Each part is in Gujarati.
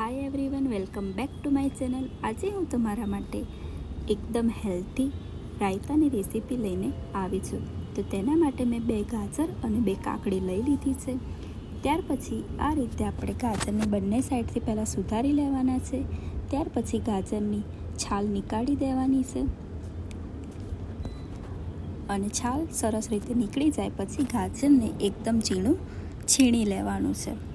Hi everyone welcome back to my channel આજે હું તમારા માટે એકદમ હેલ્ધી રાયતાની રેસીપી લઈને આવી છું. તો તેના માટે મેં બે ગાજર અને બે કાકડી લઈ લીધી છે. ત્યાર પછી આ રીતે આપણે ગાજરને બંને સાઈડથી પહેલાં સુધારી લેવાના છે. ત્યાર પછી ગાજરની છાલ નીકાળી દેવાની છે. અને છાલ સરસ રીતે નીકળી જાય પછી ગાજરને એકદમ ઝીણું છીણી લેવાનું છે.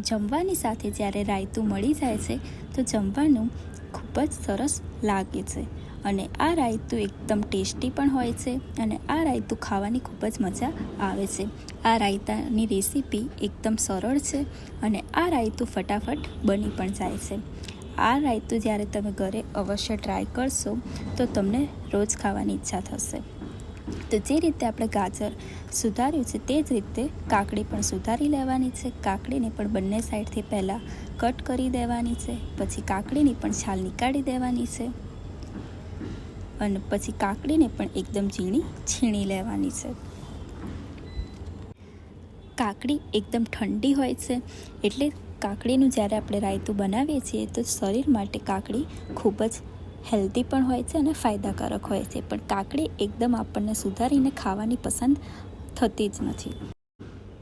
જમવાની સાથે જ્યારે રાયતું મળી જાય છે, તો જમવાનું ખૂબ જ સરસ લાગે છે. અને આ રાયતું એકદમ ટેસ્ટી પણ હોય છે અને આ રાયતું ખાવાની ખૂબ જ મજા આવે છે. આ રાયતાની રેસીપી એકદમ સરળ છે અને આ રાયતું ફટાફટ બની પણ જાય છે. આ રાયતું જ્યારે તમે ઘરે અવશ્ય ટ્રાય કરશો, તો તમને રોજ ખાવાની ઈચ્છા થશે. તો જે રીતે આપણે ગાજર સુધાર્યું છે તે જ રીતે કાકડી પણ સુધારી લેવાની છે. કાકડીને પણ બંને સાઈડથી પહેલાં કટ કરી દેવાની છે. પછી કાકડીની પણ છાલ નીકાળી દેવાની છે. અને પછી કાકડીને પણ એકદમ ઝીણી છીણી લેવાની છે. કાકડી એકદમ ઠંડી હોય છે. એટલે કાકડીનું જ્યારે આપણે રાયતું બનાવીએ છીએ તો શરીર માટે કાકડી ખૂબ જ હેલ્ધી પણ હોય છે અને ફાયદાકારક હોય છે. પણ કાકડી એકદમ આપણને સુધારીને ખાવાની પસંદ થતી જ નથી.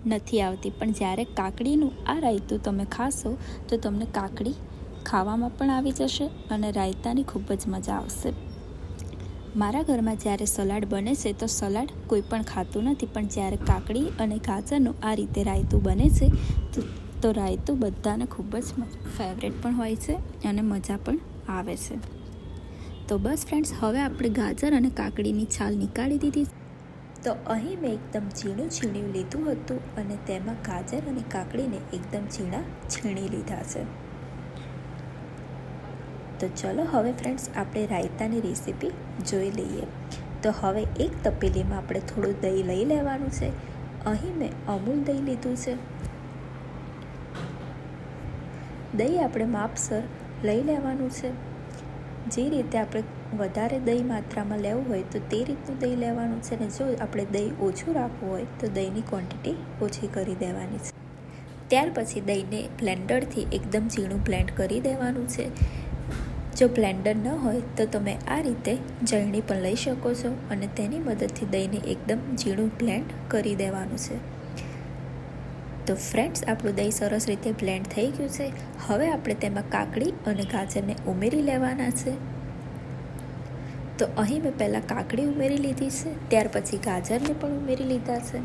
નથી આવતી. પણ જ્યારે કાકડીનું આ રાયતું તમે ખાશો, તો તમને કાકડી ખાવામાં પણ આવી જશે અને રાયતાની ખૂબ જ મજા આવશે. મારા ઘરમાં જ્યારે સલાડ બને છે, તો સલાડ કોઈ પણ ખાતું નથી. પણ જ્યારે કાકડી અને ગાજરનું આ રીતે રાયતું બને છે, તો તો રાયતું બધાને ખૂબ જ ફેવરેટ પણ હોય છે અને મજા પણ આવે છે. તો બસ ફ્રેન્ડ્સ હવે આપણે ગાજર અને કાકડીની છાલ નીકાળી દીધી. તો અહીં મેં એકદમ ઝીણું છીણ્યું લીધું હતું અને તેમાં ગાજર અને કાકડીને એકદમ ઝીણા છીણી લીધા છે. તો ચલો હવે ફ્રેન્ડ્સ આપણે રાયતાની રેસીપી જોઈ લઈએ. તો હવે એક તપેલીમાં આપણે થોડું દહીં લઈ લેવાનું છે. અહીં મેં અમૂલ દહીં લીધું છે. દહીં આપણે માપસર લઈ લેવાનું છે. જે રીતે આપણે વધારે દહીં માત્રામાં લેવું હોય તો તે રીતનું દહીં લેવાનું છે ને જો આપણે દહીં ઓછું રાખવું હોય તો દહીંની ક્વોન્ટિટી ઓછી કરી દેવાની છે. ત્યાર પછી દહીંને બ્લેન્ડરથી એકદમ ઝીણું બ્લેન્ડ કરી દેવાનું છે. જો બ્લેન્ડર ન હોય તો તમે આ રીતે જળણી પણ લઈ શકો છો અને તેની મદદથી દહીંને એકદમ ઝીણું બ્લેન્ડ કરી દેવાનું છે. તો ફ્રેન્ડ્સ આપણું દહીં સરસ રીતે બ્લેન્ડ થઈ ગયું છે. હવે આપણે તેમાં કાકડી અને ગાજરને ઉમેરી લેવાના છે. તો અહીં મેં પહેલાં કાકડી ઉમેરી લીધી છે, ત્યાર પછી ગાજરને પણ ઉમેરી લીધા છે.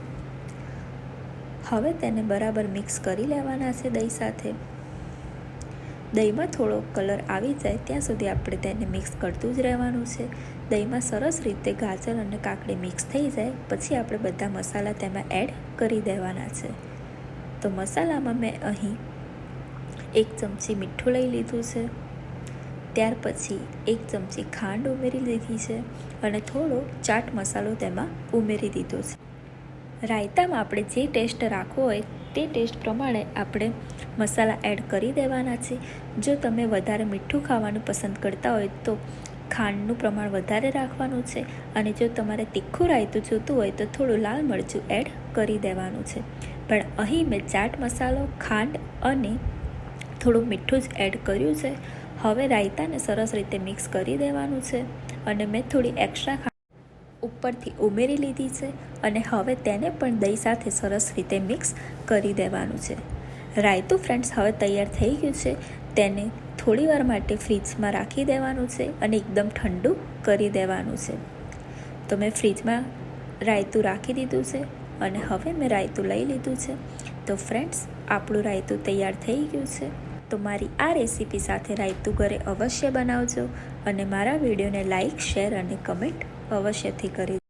હવે તેને બરાબર મિક્સ કરી લેવાના છે દહીં સાથે. દહીંમાં થોડો કલર આવી જાય, ત્યાં સુધી આપણે તેને મિક્સ કરતું જ રહેવાનું છે. દહીંમાં સરસ રીતે ગાજર અને કાકડી મિક્સ થઈ જાય, પછી આપણે બધા મસાલા તેમાં એડ કરી દેવાના છે. તો મસાલામાં મેં અહીં એક ચમચી મીઠું લઈ લીધું છે. ત્યાર પછી એક ચમચી ખાંડ ઉમેરી લીધી છે અને થોડો ચાટ મસાલો તેમાં ઉમેરી દીધો છે. રાયતામાં આપણે જે ટેસ્ટ રાખવો હોય તે ટેસ્ટ પ્રમાણે આપણે મસાલા એડ કરી દેવાના છે. જો તમે વધારે મીઠું ખાવાનું પસંદ કરતા હોય તો ખાંડનું પ્રમાણ વધારે રાખવાનું છે અને જો તમારે તીખું રાયતું જોતું હોય તો થોડું લાલ મરચું એડ કરી દેવાનું છે. પણ અહીં મેં ચાટ મસાલો, ખાંડ અને થોડું મીઠું જ એડ કર્યું છે. હવે રાયતાને સરસ રીતે મિક્સ કરી દેવાનું છે અને મેં થોડી એક્સ્ટ્રા ખાંડ ઉપરથી ઉમેરી લીધી છે અને હવે તેને પણ દહીં સાથે સરસ રીતે મિક્સ કરી દેવાનું છે. રાયતું ફ્રેન્ડ્સ, હવે તૈયાર થઈ ગયું છે. તેને થોડીવાર માટે ફ્રીજમાં રાખી દેવાનું છે અને એકદમ ઠંડુ કરી દેવાનું છે. તો મેં ફ્રીજમાં રાયતું રાખી દીધું છે. અને હવે મેં રાયતું લઈ લીધું છે. તો ફ્રેન્ડ્સ આપણું રાયતું તૈયાર થઈ ગયું છે. તો મારી આ રેસીપી સાથે રાયતું ઘરે અવશ્ય બનાવજો અને મારા વિડીયોને લાઇક શેર અને કમેન્ટ અવશ્યથી કરી